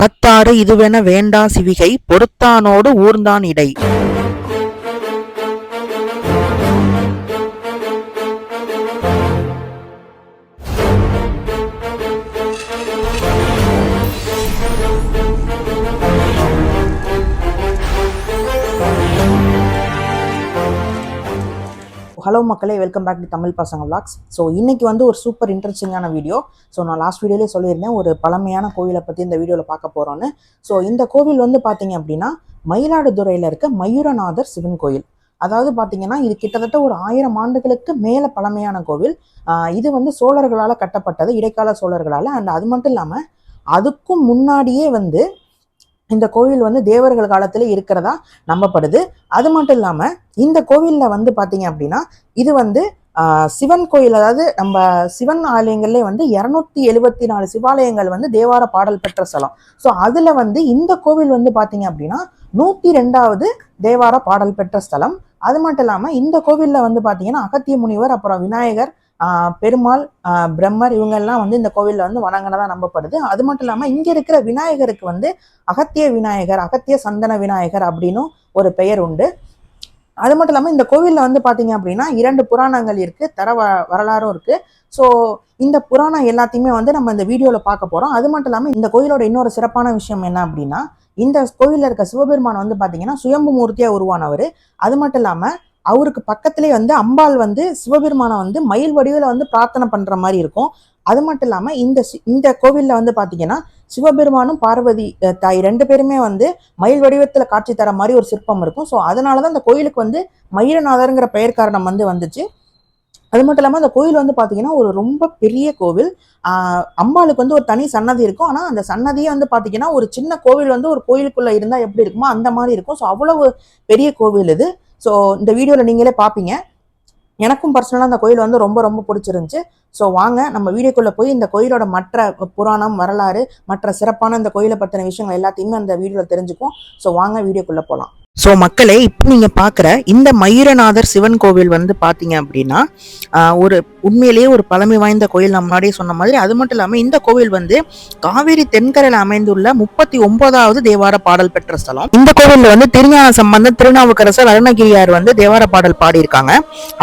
அறத்தாறு இதுவென வேண்டா சிவிகை பொறுத்தானோடு ஊர்ந்தான் இடை. ஹலோ மக்களே வெல்கம் பேக் டு தமிழ் பசங்க விளாக்ஸ் ஸோ இன்னைக்கு வந்து ஒரு சூப்பர் இன்ட்ரெஸ்டிங்கான வீடியோ ஸோ நான் லாஸ்ட் வீடியோலேயே சொல்லியிருந்தேன் ஒரு பழமையான கோவிலை பற்றி இந்த வீடியோவில் பார்க்க போகிறோன்னு ஸோ இந்த கோவில் வந்து பார்த்தீங்க அப்படின்னா மயிலாடுதுறையில் இருக்க மயூரநாதர் சிவன் கோயில். அதாவது பார்த்தீங்கன்னா இது கிட்டத்தட்ட ஒரு ஆயிரம் ஆண்டுகளுக்கு மேலே பழமையான கோவில். இது வந்து சோழர்களால் கட்டப்பட்டது இடைக்கால சோழர்களால். அண்ட் அது மட்டும் இல்லாமல் அதுக்கும் முன்னாடியே வந்து இந்த கோவில் வந்து தேவர்கள் காலத்துல இருக்கிறதா நம்பப்படுது. அது மட்டும் இல்லாம இந்த கோவில்ல வந்து பாத்தீங்க அப்படின்னா இது வந்து சிவன் கோயில் அதாவது நம்ம சிவன் ஆலயங்கள்லேயே வந்து இரநூத்தி எழுபத்தி நாலு சிவாலயங்கள் வந்து தேவார பாடல் பெற்ற ஸ்தலம். ஸோ அதுல வந்து இந்த கோவில் வந்து பாத்தீங்க அப்படின்னா நூத்தி ரெண்டாவது தேவார பாடல் பெற்ற ஸ்தலம். அது மட்டும் இல்லாம இந்த கோவில்ல வந்து பாத்தீங்கன்னா அகத்திய முனிவர் அப்புறம் விநாயகர் பெருமாள் பிரம்மர் இவங்கெல்லாம் வந்து இந்த கோவிலில் வந்து வணங்கினதாக நம்பப்படுது. அது மட்டும் இல்லாமல் இங்கே இருக்கிற விநாயகருக்கு வந்து அகத்திய விநாயகர் அகத்திய சந்தன விநாயகர் அப்படின்னும் ஒரு பெயர் உண்டு. அது மட்டும் இல்லாமல் இந்த கோவிலில் வந்து பார்த்தீங்க அப்படின்னா இரண்டு புராணங்கள் இருக்குது தர வ வரலாறும் இருக்குது ஸோ இந்த புராணம் எல்லாத்தையுமே வந்து நம்ம இந்த வீடியோவில் பார்க்க போகிறோம் அது மட்டும் இல்லாமல் இந்த கோயிலோட இன்னொரு சிறப்பான விஷயம் என்ன அப்படின்னா இந்த கோவிலில் இருக்க சிவபெருமான் வந்து பார்த்தீங்கன்னா சுயம்பு மூர்த்தியாக உருவானவர். அது மட்டும் இல்லாமல் அவருக்கு பக்கத்திலே வந்து அம்பாள் வந்து சிவபெருமானை வந்து மயில் வடிவில் வந்து பிரார்த்தனை பண்ணுற மாதிரி இருக்கும். அது மட்டும் இல்லாமல் இந்த சி- இந்த கோவிலில் வந்து பார்த்தீங்கன்னா சிவபெருமானும் பார்வதி தாய் ரெண்டு பேருமே வந்து மயில் வடிவத்தில் காட்சி தர மாதிரி ஒரு சிற்பம் இருக்கும். ஸோ அதனால தான் அந்த கோயிலுக்கு வந்து மயிலநாதருங்கிற பெயர் காரணம் வந்து வந்துச்சு. அது மட்டும் இல்லாமல் அந்த கோயில் வந்து பார்த்தீங்கன்னா ஒரு ரொம்ப பெரிய கோவில். அம்பாளுக்கு வந்து ஒரு தனி சன்னதி இருக்கும். ஆனால் அந்த சன்னதியே வந்து பார்த்தீங்கன்னா ஒரு சின்ன கோவில் வந்து ஒரு கோயிலுக்குள்ளே இருந்தால் எப்படி இருக்குமோ அந்த மாதிரி இருக்கும். ஸோ அவ்வளவு பெரிய கோவில் இது. ஸோ இந்த வீடியோவில் நீங்களே பார்ப்பீங்க எனக்கும் பர்சனலாக அந்த கோயில் வந்து ரொம்ப ரொம்ப பிடிச்சிருந்துச்சு. ஸோ வாங்க நம்ம வீடியோக்குள்ளே போய் இந்த கோயிலோட மற்ற புராணம் வரலாறு மற்ற சிறப்பான இந்த கோயிலை பற்றின விஷயங்கள் எல்லாத்தையுமே அந்த வீடியோவில் தெரிஞ்சுக்குவோம். ஸோ வாங்க வீடியோக்குள்ளே போகலாம் ஸோ மக்களே இப்போ நீங்கள் பார்க்குற இந்த மயூரநாதர் சிவன் கோவில் வந்து பார்த்தீங்க அப்படின்னா ஒரு உண்மையிலேயே ஒரு பழமை வாய்ந்த கோயில் நம்ம முன்னாடியே சொன்ன மாதிரி. அது மட்டும் இல்லாமல் இந்த கோவில் வந்து காவேரி தென்கரையில் அமைந்துள்ள முப்பத்தி ஒன்பதாவது தேவார பாடல் பெற்ற ஸ்தலம். இந்த கோவிலில் வந்து திருஞான சம்பந்தம் திருநாவுக்கரசர் அருணகிரியார் வந்து தேவார பாடல் பாடியிருக்காங்க.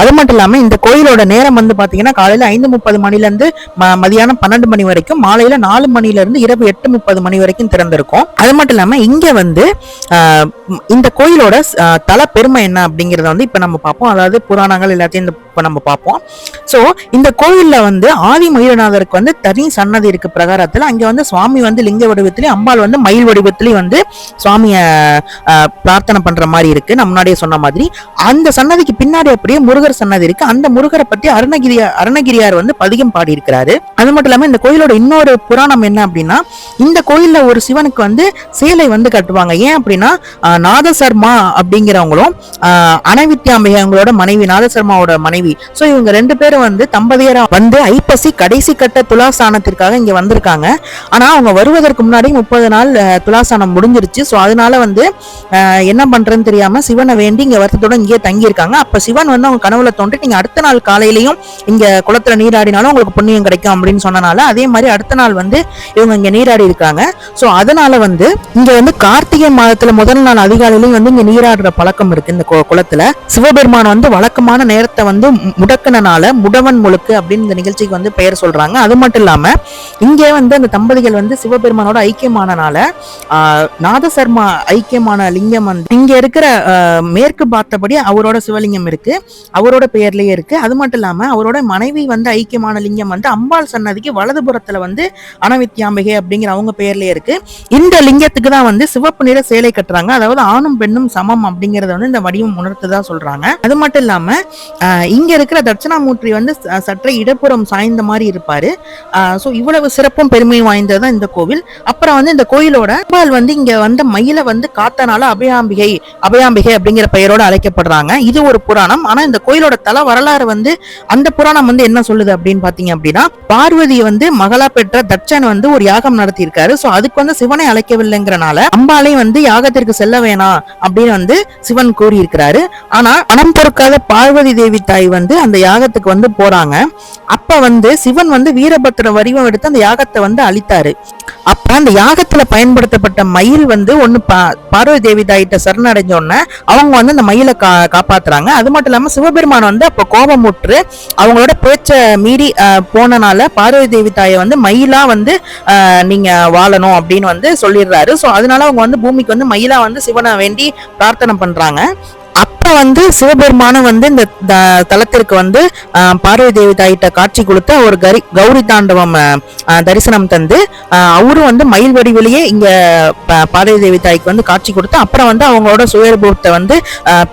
அது மட்டும் இல்லாமல் இந்த கோயிலோட நேரம் வந்து பார்த்தீங்கன்னா காலையில் ஐந்து முப்பது மணிலேருந்து ம மதியானம் பன்னெண்டு மணி வரைக்கும் மாலையில் நாலு மணிலேருந்து இரவு எட்டு முப்பது மணி வரைக்கும் திறந்திருக்கும். அது மட்டும் இல்லாமல் இங்கே வந்து இந்த கோயிலோட தல பெருமை என்ன அப்படிங்கிறத வந்து இப்போ நம்ம பார்ப்போம். அதாவது புராணங்கள் எல்லாத்தையும் இப்போ நம்ம பார்ப்போம். ஸோ இந்த கோயிலில் வந்து ஆதி மயூரநாதருக்கு வந்து தனி சன்னதி இருக்கு பிரகாரத்தில். அங்கே வந்து சுவாமி வந்து லிங்க வடிவத்திலையும் அம்பாள் வந்து மயில் வடிவத்திலையும் வந்து சுவாமியை ஆஹ், பிரார்த்தனை பண்ற மாதிரி இருக்கு. நான் முன்னாடியே சொன்ன மாதிரி. அந்த சன்னதிக்கு பின்னாடி அப்படியே முருகர் சன்னதி இருக்கு. அந்த முருகரை பற்றி அருணகிரி அருணகிரியார் வந்து பதிகம் பாடியிருக்கிறாரு. அது மட்டும் இல்லாமல் இந்த கோயிலோட இன்னொரு புராணம் என்ன அப்படின்னா இந்த கோயில்ல ஒரு சிவனுக்கு வந்து சேலை வந்து கட்டுவாங்க. ஏன் அப்படின்னா நாதசர்மா அப்படிங்கிறவங்களும் ஆஹ், அனவித்யாம்பிகை அவங்களோட மனைவி நாதசர்மாவோட மனைவி. சோ இவங்க ரெண்டு பேரும் வந்து தம்பதியரா வந்து ஐப்பசி கடைசி கட்ட துலாஸ்தானத்திற்காக இங்க வந்திருக்காங்க. ஆனா அவங்க வருவதற்கு முன்னாடி முப்பது நாள் ஆஹ், துலாஸ்தானம் முடிஞ்சிருச்சு. ஸோ அதனால வந்து என்ன பண்றதுன்னு தெரியாம சிவனை வேண்டி இங்க வருத்தத்தோட இங்கேயே தங்கியிருக்காங்க. அப்ப சிவன் வந்து அவங்க கனவுல தோன்றி நீங்க அடுத்த நாள் காலையிலையும் இங்க குளத்துல நீராடினாலும் உங்களுக்கு புண்ணியம் கிடைக்கும் அப்படின்னு சொன்னனால அதே மாதிரி அடுத்த நாள் வந்து இவங்க இங்க நீராடி இருக்காங்க. ஸோ அதனால வந்து இங்க வந்து கார்த்திகை மாதத்துல முதல் நாள் அதிகாலையிலையும் வந்து இங்க நீராடுற பழக்கம் இருக்கு இந்த கு- குளத்துல. சிவபெருமான் வந்து வழக்கமான நேரத்தை வந்து முடக்கினால முடவ கணவன் முழுக்கு அப்படின்னு இந்த நிகழ்ச்சிக்கு வந்து பெயர் சொல்றாங்க. அது மட்டும் இல்லாம இங்கே வந்து அந்த தம்பதிகள் வந்து சிவபெருமானோட ஐக்கியமானனால நாதசர்மா ஐக்கியமான லிங்கம் வந்து இங்க இருக்கிற மேற்கு பார்த்தபடி அவரோட சிவலிங்கம் இருக்கு. அவரோட பெயர்லயே இருக்கு. அது மட்டும் இல்லாம அவரோட மனைவி வந்து ஐக்கியமான லிங்கம் வந்து அம்பாள் சன்னதிக்கு வலதுபுறத்துல வந்து அனவித்யாம்பிகை அப்படிங்கிற அவங்க பெயர்லயே இருக்கு. இந்த லிங்கத்துக்கு தான் வந்து சிவப்பு நிற சேலை கட்டுறாங்க. அதாவது ஆணும் பெண்ணும் சமம் அப்படிங்கறத வந்து இந்த வடிவம் உணர்த்துதான் சொல்றாங்க. அது மட்டும் இல்லாம இங்க இருக்கிற தட்சிணாமூர்த்தி வந்து சற்றே இடப்புறம் சாய்ந்த மாதிரி இருப்பாரு. ஸோ இவ்வளவு சிறப்பும் பெருமையும் வாய்ந்ததுதான் இந்த கோவில். அப்புறம் வந்து இந்த கோயிலோட அம்பாள் வந்து இங்க வந்த மயில வந்து காத்தனால அபயாம்பிகை அபயாம்பிகை அப்படிங்கிற பெயரோட அழைக்கப்படுறாங்க. இது ஒரு புராணம். ஆனா இந்த கோயிலோட தல வரலாறு வந்து அந்த புராணம் வந்து என்ன சொல்லுது அப்படின்னு பாத்தீங்க அப்படின்னா பார்வதி வந்து மகளா பெற்ற தட்சன் வந்து ஒரு யாகம் நடத்தியிருக்காரு. ஸோ அதுக்கு வந்து சிவனை அழைக்கவில்லைங்கிறனால அம்பாலை வந்து யாகத்திற்கு செல்ல வேணாம் அப்படின்னு வந்து சிவன் கூறியிருக்கிறாரு. ஆனா மனம் பொறுக்காத பார்வதி தேவி தாய் வந்து அந்த யாகத்துக்கு வந்து போ போறாங்க. அப்ப வந்து சிவன் வந்து வீரபத்திர வடிவம் எடுத்து அந்த யாகத்தை வந்து அழித்தாரு. அப்ப அந்த யாகத்துல பயன்படுத்தப்பட்ட மயில் வந்து ஒண்ணு பா- பார்வதி தேவி தாயிட்ட சரணடைஞ்ச உடனே அவங்க வந்து அந்த மயிலை கா காப்பாத்துறாங்க. அது மட்டும் இல்லாம சிவபெருமான் வந்து அப்ப கோபமுற்று அவங்களோட பேச்ச மீறி போனனால பார்வதி தேவி தாயை வந்து மயிலா வந்து நீங்க வாழணும் அப்படின்னு வந்து சொல்லிடுறாரு. ஸோ அதனால அவங்க வந்து பூமிக்கு வந்து மயிலா வந்து சிவனை வேண்டி பிரார்த்தனை பண்றாங்க. அப்போ வந்து சிவபெருமானும் வந்து இந்த தலத்திற்கு வந்து பார்வதி தேவி தாயிட்ட காட்சி கொடுத்து ஒரு கரி கௌரி தாண்டவம் தரிசனம் தந்து அவரும் வந்து மயில் வடிவிலேயே இங்கே பார்வதி தேவி தாய்க்கு வந்து காட்சி கொடுத்து அப்புறம் வந்து அவங்களோட சுயரூபத்தை வந்து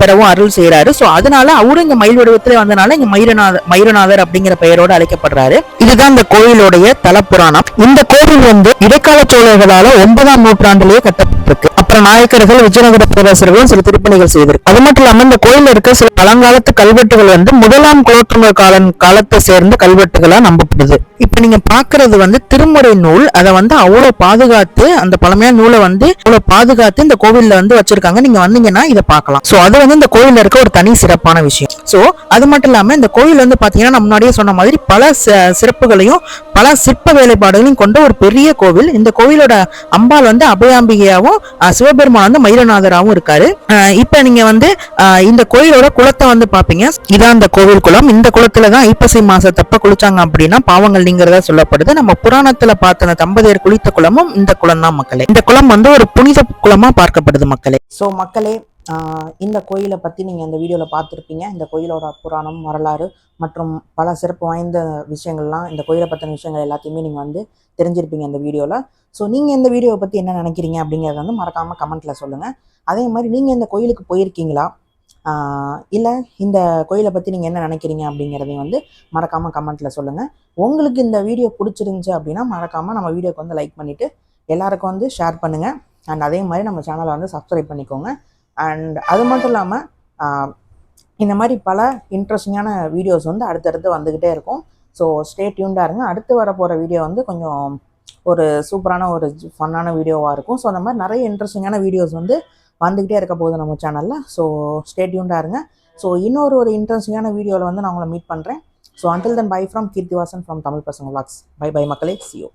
பெறவும் அருள் செய்யறாரு ஸோ அதனால அவரும் இங்க மயில் வடிவத்தில் வந்தனால இங்க மயூரநாதர் மயூரநாதர் அப்படிங்கிற பெயரோட அழைக்கப்படுறாரு. இதுதான் இந்த கோயிலுடைய தலப்புராணம் இந்த கோவில் வந்து இடைக்கால சோழர்களால ஒன்பதாம் நூற்றாண்டிலேயே கட்டப்பட்டிருக்கு. அப்புறம் நாயக்கர்கள் விஜயநகர பேரரசர்களும் சில திருப்பணிகள் செய்திருக்கு. அது மட்டும் இல்லாம இந்த கோயிலில் இருக்க சில பழங்காலத்து கல்வெட்டுகள் வந்து முதலாம் குலோத்துங்க காலன் காலத்தை சேர்ந்த கல்வெட்டுகளா நம்பப்படுது. இப்ப நீங்க பாக்குறது வந்து திருமுறை நூல். அதை வந்து அவ்வளவு பாதுகாத்து அந்த பழமையான நூலை வந்து அவ்வளவு பாதுகாத்து இந்த கோவில்ல வந்து வச்சிருக்காங்க. நீங்க வந்தீங்கன்னா இதை பார்க்கலாம். சோ அது வந்து இந்த கோவில்ல இருக்க ஒரு தனி சிறப்பான விஷயம். சோ அது மட்டும் இல்லாம இந்த கோயில் வந்து பாத்தீங்கன்னா நான் முன்னாடியே சொன்ன மாதிரி பல சிறப்புகளையும் பல சிற்ப வேலைப்பாடுகளையும் கொண்ட ஒரு பெரிய கோவில். இந்த கோவிலோட அம்பாள் வந்து அபயாம்பிகையாவும் சிவபெருமான் வந்து மயிலநாதராகவும் இருக்காரு. இப்ப நீங்க வந்து இந்த கோயிலோட குளத்தை வந்து பாப்பீங்க. இதான் இந்த கோவில் குளம். இந்த குளத்துல தான் ஐப்பசி மாசத்தப்ப குளிச்சாங்க அப்படின்னா பாவங்கள் நீங்கிறதா சொல்லப்படுது. நம்ம புராணத்துல பார்த்த தம்பதியர் குளித்த குளமும் இந்த குளம் தான் மக்களே. இந்த குளம் வந்து ஒரு புனித குளமா பார்க்கப்படுது மக்களே. ஸோ மக்களே இந்த கோயிலை பற்றி நீங்கள் இந்த வீடியோவில் பார்த்துருப்பீங்க. இந்த கோயிலோட புராணம் வரலாறு மற்றும் பல சிறப்பு வாய்ந்த விஷயங்கள்லாம் இந்த கோயிலை பற்றின விஷயங்கள் எல்லாத்தையுமே நீங்கள் வந்து தெரிஞ்சிருப்பீங்க இந்த வீடியோவில் ஸோ நீங்கள் இந்த வீடியோவை பற்றி என்ன நினைக்கிறீங்க அப்படிங்கிறத வந்து மறக்காமல் கமெண்ட்டில் சொல்லுங்கள் அதே மாதிரி நீங்கள் இந்த கோயிலுக்கு போயிருக்கீங்களா? இல்லை இந்த கோயிலை பற்றி நீங்கள் என்ன நினைக்கிறீங்க அப்படிங்கிறதையும் வந்து மறக்காமல் கமெண்ட்டில் சொல்லுங்கள் உங்களுக்கு இந்த வீடியோ பிடிச்சிருந்துச்சு அப்படின்னா மறக்காமல் நம்ம வீடியோக்கு வந்து லைக் பண்ணிவிட்டு எல்லாருக்கும் வந்து ஷேர் பண்ணுங்கள் அண்ட் அதே மாதிரி நம்ம சேனலை வந்து சப்ஸ்கிரைப் பண்ணிக்கோங்க. அண்ட் அது மட்டும் இல்லாமல் இந்த மாதிரி பல இன்ட்ரெஸ்டிங்கான வீடியோஸ் வந்து அடுத்தடுத்து வந்துக்கிட்டே இருக்கும். ஸோ ஸ்டே டியூண்டாக இருங்க. அடுத்து வர போகிற வீடியோ வந்து கொஞ்சம் ஒரு சூப்பரான ஒரு ஃபன்னான வீடியோவாக இருக்கும். ஸோ அந்த மாதிரி நிறைய இன்ட்ரெஸ்டிங்கான வீடியோஸ் வந்து வந்துக்கிட்டே இருக்க போகுது நம்ம சேனலில் ஸோ ஸ்டேட்யூண்டாக இருங்க. ஸோ இன்னொரு ஒரு இன்ட்ரெஸ்டிங்கான வீடியோவில் வந்து நான் உங்களை மீட் பண்ணுறேன் so until then bye from Keerthivasan from Tamil Pasanga vlogs. Bye by மக்களே. சியோ